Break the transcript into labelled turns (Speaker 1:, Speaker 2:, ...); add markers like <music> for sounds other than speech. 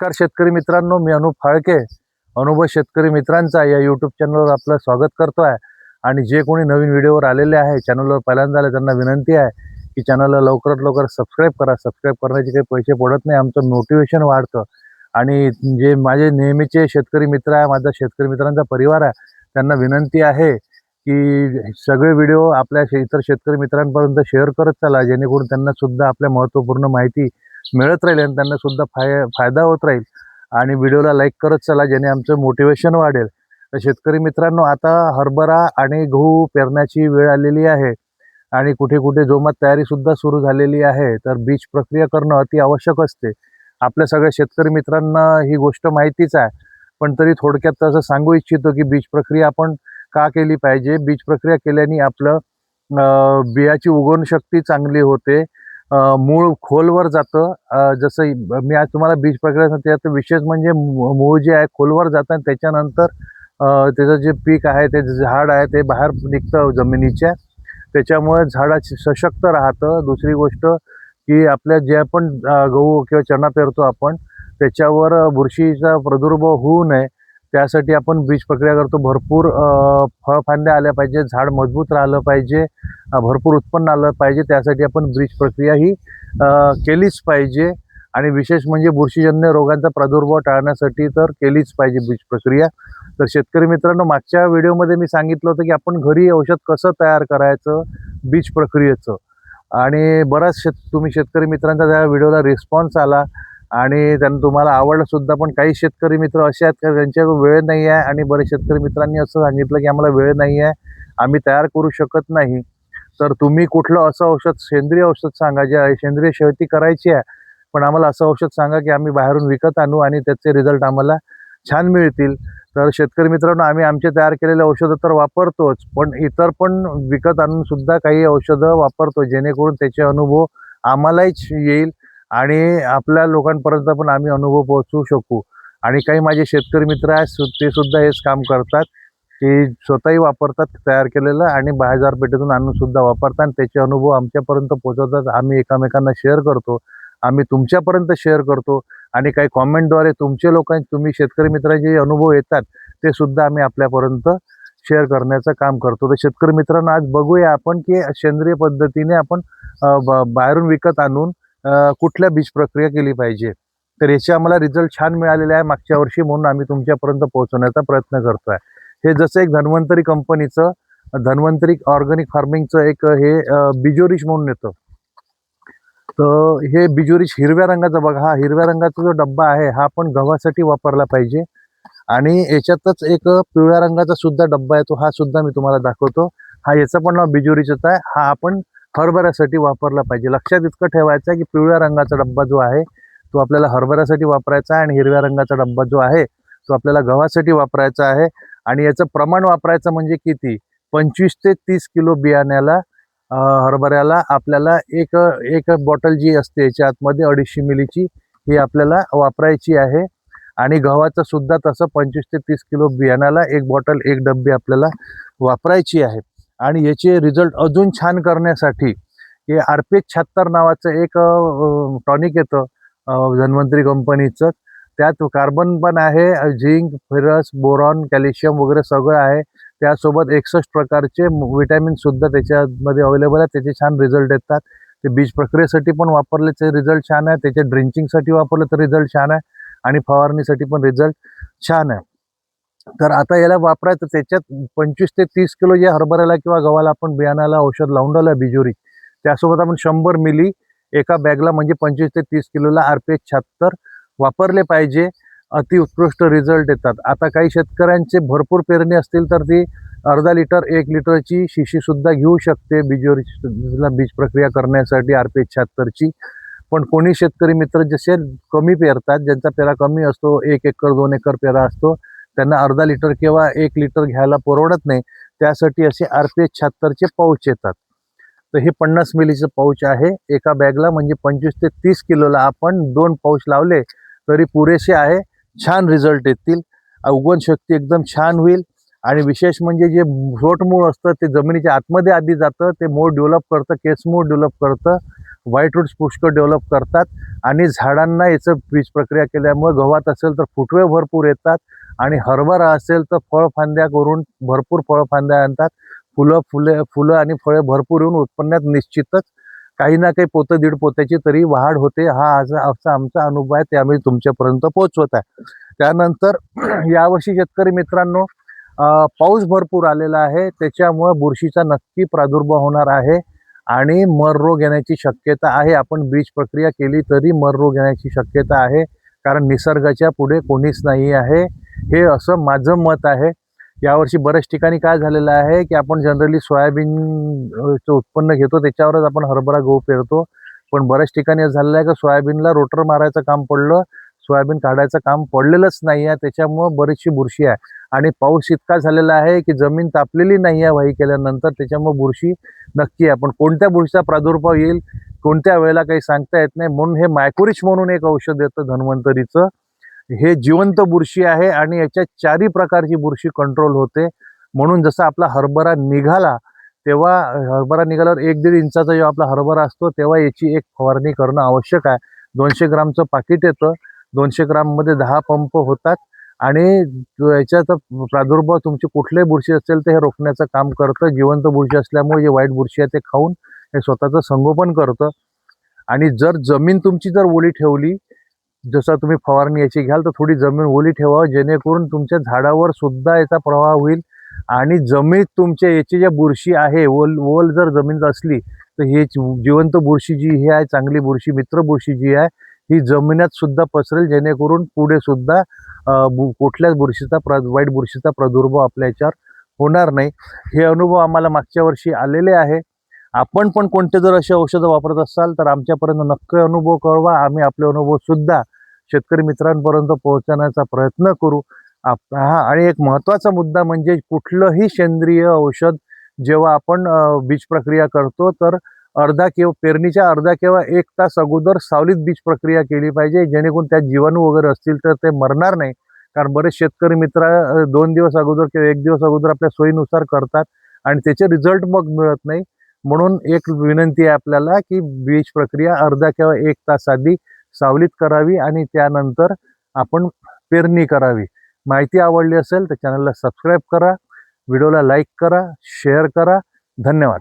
Speaker 1: नमस्कार शेतकरी मित्रांनो मी अनुप फाळके अनुभव शेतकरी मित्रांचा या यूट्यूब चॅनलवर आपलं स्वागत करतो आहे आणि जे कोणी नवीन व्हिडिओवर आलेले आहे चॅनलवर पहिल्यांदा आले त्यांना विनंती आहे की चॅनलला लवकरात लवकर सबस्क्राईब करा. सबस्क्राईब करण्याचे काही पैसे पडत नाही आमचं मोटिवेशन वाढतं. आणि जे माझे नेहमीचे शेतकरी मित्र आहे माझा शेतकरी मित्रांचा परिवार आहे त्यांना विनंती आहे की सगळे व्हिडिओ आपल्या शे- इतर शेतकरी मित्रांपर्यंत शेअर करत चला जेणेकरून त्यांना सुद्धा आपल्या महत्त्वपूर्ण माहिती मिळत राहील आणि त्यांना सुद्धा फाय फायदा होत राहील. आणि व्हिडिओला लाईक करत चला ज्याने आमचं मोटिवेशन वाढेल. तर शेतकरी मित्रांनो आता हरभरा आणि गहू पेरण्याची वेळ आलेली आहे. आणि कुठे कुठे जोमात तयारीसुद्धा सुरू झालेली आहे. तर बीज प्रक्रिया करणं अति आवश्यक असते. आपल्या सगळ्या शेतकरी मित्रांना ही गोष्ट माहितीच आहे. पण तरी थोडक्यात तसं सांगू इच्छितो की बीज प्रक्रिया आपण का केली पाहिजे? बीज प्रक्रिया केल्याने आपलं बियाची उगवण शक्ती चांगली होते. मूळ खोलवर जातं. जसं मी आज तुम्हाला बीज प्रक्रिया सांगते त्यात विशेष म्हणजे मू- मूळ जे आहे खोलवर जातं आणि त्याच्यानंतर त्याचं जे पीक आहे ते झाड आहे ते बाहेर निघतं जमिनीच्या. त्याच्यामुळे झाडाची सशक्त राहतं. दुसरी गोष्ट की आपल्या जे आपण गहू किंवा चणा पेरतो आपण त्याच्यावर बुरशीचा प्रादुर्भाव होऊ नये. त्यासाठी आपण बीज प्रक्रिया करतो. भरपूर फळफांद्या आल्या पाहिजे झाड मजबूत राहिलं पाहिजे भरपूर उत्पन्न आलं पाहिजे. त्यासाठी आपण बीज प्रक्रिया ही केलीच पाहिजे. आणि विशेष म्हणजे बुरशीजन्य रोगांचा प्रादुर्भाव टाळण्यासाठी तर केलीच पाहिजे बीज प्रक्रिया. तर शेतकरी मित्रांनो मागच्या व्हिडिओमध्ये मी सांगितलं होतं की आपण घरी औषध कसं तयार करायचं? बीज प्रक्रियेचं. आणि बराच शेत तुम्ही शेतकरी मित्रांचा त्या व्हिडिओला रिस्पॉन्स आला. आणि त्यांना तुम्हाला आवडलं सुद्धा पण काही शेतकरी मित्र असे आहेत का त्यांच्याकडे वेळ नाही आहे आणि बरेच शेतकरी मित्रांनी असं सांगितलं की आम्हाला वेळ नाही आहे आम्ही तयार करू शकत नाही. तर तुम्ही कुठलं असं औषध सेंद्रिय औषध सांगा जे आहे सेंद्रिय शेती करायची आहे पण आम्हाला असं औषध सांगा की आम्ही बाहेरून विकत आणू आणि त्याचे रिझल्ट आम्हाला छान मिळतील. तर शेतकरी मित्रांनो आम्ही आमचे तयार केलेले औषधं तर वापरतोच पण इतर पण विकत आणून सुद्धा काही औषधं वापरतो जेणेकरून त्याचे अनुभव आम्हालाही येईल. आणि आपल्या लोकांपर्यंत पण आम्ही अनुभव पोहोचवू शकू. आणि काही माझे शेतकरी मित्र आहेत सु- ते सुद्धा हेच काम करतात की स्वतःही वापरतात तयार केलेलं आणि बाजारपेठेतून आणून सुद्धा वापरतात. आणि त्याचे अनुभव आमच्यापर्यंत पोहोचवतात. आम्ही एकामेकांना शेअर करतो. आम्ही तुमच्यापर्यंत शेअर करतो. आणि काही कॉमेंटद्वारे तुमचे लोकांचे तुम्ही शेतकरी मित्रांचे जे अनुभव येतात ते सुद्धा आम्ही आपल्यापर्यंत शेअर करण्याचं काम करतो. तर शेतकरी मित्रांनो आज बघूया आपण की सेंद्रिय पद्धतीने आपण ब- बाहेरून विकत आणून कुठल्या बीज प्रक्रिया केली पाहिजे? तर याचे आम्हाला रिझल्ट छान मिळालेले आहे मागच्या वर्षी म्हणून आम्ही तुमच्यापर्यंत पोहोचवण्याचा प्रयत्न करतो आहे हे जसं एक धन्वंतरी कंपनीचं धन्वंतरी ऑर्गॅनिक फार्मिंगचं एक हे बिजोरिश म्हणून येतं. तर हे बिजोरिश हिरव्या रंगाचा बघा हा हिरव्या रंगाचा जो डब्बा आहे हा आपण गव्हासाठी वापरला पाहिजे. आणि याच्यातच एक पिवळ्या रंगाचा सुद्धा डब्बा आहे तो हा सुद्धा मी तुम्हाला दाखवतो. हा याचं पण नाव बिजोरीचंच आहे. हा आपण हरभऱ्यासाठी वापरला पाहिजे. लक्षात इतकं ठेवायचं आहे की पिवळ्या रंगाचा डब्बा जो आहे तो आपल्याला हरभऱ्यासाठी वापरायचा आहे आणि हिरव्या रंगाचा डब्बा जो आहे तो आपल्याला गव्हासाठी वापरायचा आहे. आणि याचं प्रमाण वापरायचं म्हणजे किती? पंचवीस ते तीस किलो बियाण्याला हरभऱ्याला आपल्याला एक एक बॉटल जी असते याच्या आतमध्ये अडीचशे मिलीची ही आपल्याला वापरायची आहे. आणि गव्हाचं सुद्धा तसं पंचवीस ते तीस किलो बियाण्याला एक बॉटल एक डब्बी आपल्याला वापरायची आहे. आणि याचे रिझल्ट अजून छान करण्यासाठी हे आर पी एच शहात्तर नावाचं एक टॉनिक येतं धन्वंतरी कंपनीचं त्यात कार्बन पण आहे झिंक फेरस बोरॉन कॅल्शियम वगैरे सगळं आहे. त्यासोबत एकसष्ट प्रकारचे विटॅमिनसुद्धा त्याच्यामध्ये अवेलेबल आहेत. त्याचे छान रिझल्ट येतात. ते बीज प्रक्रियेसाठी पण वापरले ते रिझल्ट छान आहे. त्याच्या ड्रिंचिंगसाठी वापरलं तर रिझल्ट छान आहे. आणि फवारणीसाठी पण रिझल्ट छान आहे. तर आता याला वापरायचं त्याच्यात पंचवीस ते तीस किलो या हरभऱ्याला किंवा गव्हाला आपण बियाणाला औषध लावून राहिलं बिजोरी. त्यासोबत आपण शंभर मिली एका बॅगला म्हणजे पंचवीस ते तीस किलोला आर पी एच शहात्तर वापरले पाहिजे. अति उत्कृष्ट रिझल्ट येतात आता काही शेतकऱ्यांचे भरपूर पेरणी असतील तर ती अर्धा लिटर एक लिटरची शिशीसुद्धा घेऊ शकते बिजोरीला बीज प्रक्रिया करण्यासाठी आर पी एच शहात्तरची. पण कोणी शेतकरी मित्र जसे कमी पेरतात ज्यांचा पेरा कमी असतो एक एकर दोन एकर पेरा असतो त्यांना अर्धा लिटर किंवा एक लिटर घ्यायला परवडत नाही. त्यासाठी असे आर पी एच शहात्तरचे पाऊच येतात. तर हे पन्नास मिलीचं पाऊच आहे. एका बॅगला म्हणजे पंचवीस ते तीस किलोला आपण दोन पाऊच लावले तरी पुरेसे आहे. छान रिझल्ट येतील. उगवण शक्ती एकदम छान होईल. आणि विशेष म्हणजे जे मूळ असतं ते जमिनीच्या आतमध्ये आधी जातं. ते मूळ डेव्हलप करतं केस मूळ डेव्हलप करतं. व्हाईट रूट्स पुष्कळ डेव्हलप करतात. आणि झाडांना याचं बीज प्रक्रिया केल्यामुळे गव्हात असेल तर फुटवे भरपूर येतात. आणि हरभरा असेल तर फळफांद्या करून भरपूर फळफांद्या आणतात. फुलं फुले फुलं आणि फळे भरपूर येऊन उत्पन्नात निश्चितच काही ना काही पोतं दीड पोत्याची तरी वाढ होते. हा असा असा आमचा अनुभव आहे. ते आम्ही तुमच्यापर्यंत पोहोचवत आहे. त्यानंतर <clears throat> यावर्षी शेतकरी मित्रांनो पाऊस भरपूर आलेला आहे. त्याच्यामुळं बुरशीचा नक्की प्रादुर्भाव होणार आहे आणि मर रोग येण्याची शक्यता आहे. आपण बीज प्रक्रिया केली तरी मर रोग येण्याची शक्यता आहे. कारण निसर्गाच्या पुढे कोणीच नाही आहे. हे असं माझं मत आहे. यावर्षी बऱ्याच ठिकाणी काय झालेलं आहे की आपण जनरली सोयाबीनचं उत्पन्न घेतो त्याच्यावरच आपण हरभरा गहू पेरतो. पण बऱ्याच ठिकाणी असं झालेलं आहे की सोयाबीनला रोटर मारायचं काम पडलं सोयाबीन काढायचं काम पडलेलंच नाही आहे त्याच्यामुळं बरीचशी बुरशी आहे. आणि पाऊस इतका झालेला आहे की जमीन तापलेली नाही आहे वाही केल्यानंतर त्याच्यामुळे बुरशी नक्की आहे. पण कोणत्या बुरशीचा प्रादुर्भाव येईल कोणत्या वेळेला काही सांगता येत नाही. म्हणून हे मायकोरिच म्हणून एक औषध येतं धन्वंतरीचं. हे जिवंत बुरशी आहे आणि याच्यात चारही प्रकारची बुरशी कंट्रोल होते. म्हणून जसा आपला हरभरा निघाला तेव्हा हरभरा निघाल्यावर एक दीड इंचाचा जेव्हा आपला हरभरा असतो तेव्हा याची एक फवारणी करणं आवश्यक आहे. दोनशे ग्रामचं पाकिट येतं. दोनशे ग्राममध्ये दहा पंप होतात आणि याच्याचा प्रादुर्भाव तुमची कुठल्याही बुरशी असेल तर हे रोखण्याचं काम करतं. जिवंत बुरशी असल्यामुळे जे वाईट बुरशी आहे ते खाऊन हे स्वतःचं संगोपन करतं. आणि जर जमीन तुमची जर ओली ठेवली जसं तुम्ही फवारणी याची घ्याल तर थोडी जमीन ओली ठेवा जेणेकरून तुमच्या झाडावर सुद्धा याचा प्रभाव होईल आणि जमीन तुमच्या याची ज्या बुरशी आहे ओल ओल जर जमीन असली तर हे जिवंत बुरशी जी ही आहे चांगली बुरशी मित्र बुरशी जी आहे ही जमिनीत सुद्धा पसरेल जेणेकरून पुढे सुद्धा बु- कुठल्याच बुरशीचा प्र वाईट बुरशीचा प्रादुर्भाव आपल्या याच्यावर होणार नाही. हे अनुभव आम्हाला मागच्या वर्षी आलेले आहे. आपण पण कोणते जर असे औषधं वापरत असाल तर आमच्यापर्यंत नक्की अनुभव कळवा. आम्ही आपले अनुभव सुद्धा शेतकरी मित्रांपर्यंत पोहोचण्याचा प्रयत्न करू. आप- हा आणि एक महत्त्वाचा मुद्दा म्हणजे कुठलंही सेंद्रिय औषध जेव्हा आपण बीज प्रक्रिया करतो तर अर्धा किंवा पेरणीच्या अर्धा किंवा एक तास अगोदर सावलीत बीज प्रक्रिया केली पाहिजे जेणेकरून त्यात जीवाणू वगैरे असतील तर ते मरणार नाही. कारण बरेच शेतकरी मित्र दोन दिवस अगोदर किंवा एक दिवस अगोदर आपल्या सोयीनुसार करतात आणि त्याचे रिझल्ट मग मिळत नाही. म्हणून एक विनंती आहे आपल्याला की बीज प्रक्रिया अर्धा किंवा एक तास आधी सावलीत करावी आणि त्यानंतर आपण पेरणी करावी. माहिती आवडली असेल तर चॅनलला सबस्क्राईब करा. व्हिडिओला लाईक करा शेअर करा. धन्यवाद.